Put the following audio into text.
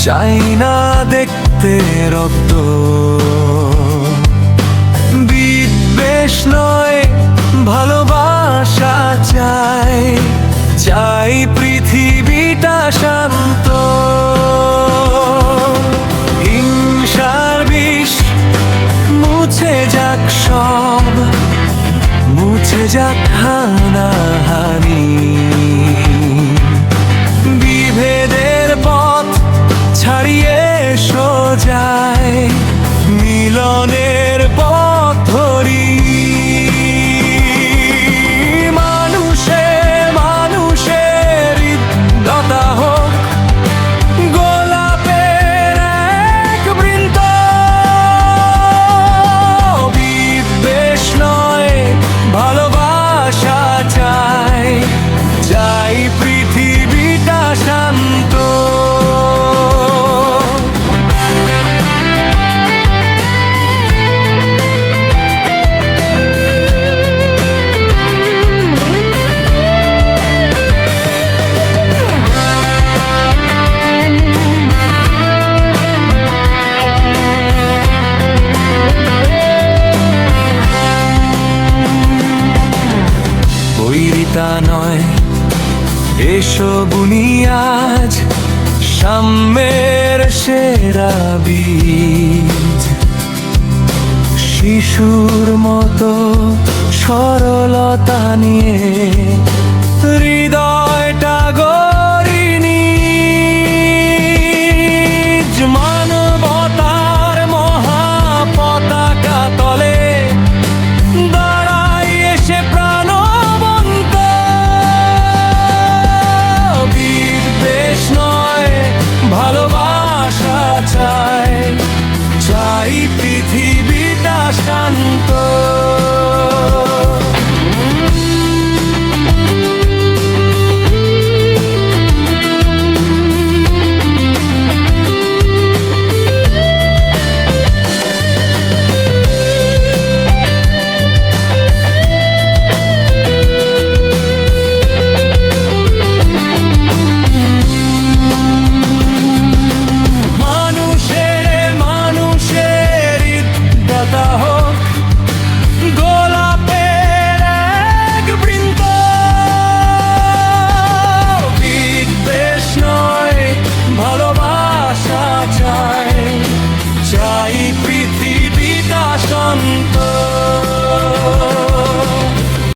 চাই না দেখতে রক্ত। বিদ্বেষ নয়, ভালোবাসা চাই। চাই পৃথিবীটা শান্ত। হিংসার বিষ মুছে যাক সব, মুছে যাক হানাহানি। এসো বুনি আজ সাম্যের সেরা বীজ। শিশুর মতো সরলতা নিয়ে হৃদয় repeat. এই পৃথিবীটা সন্ত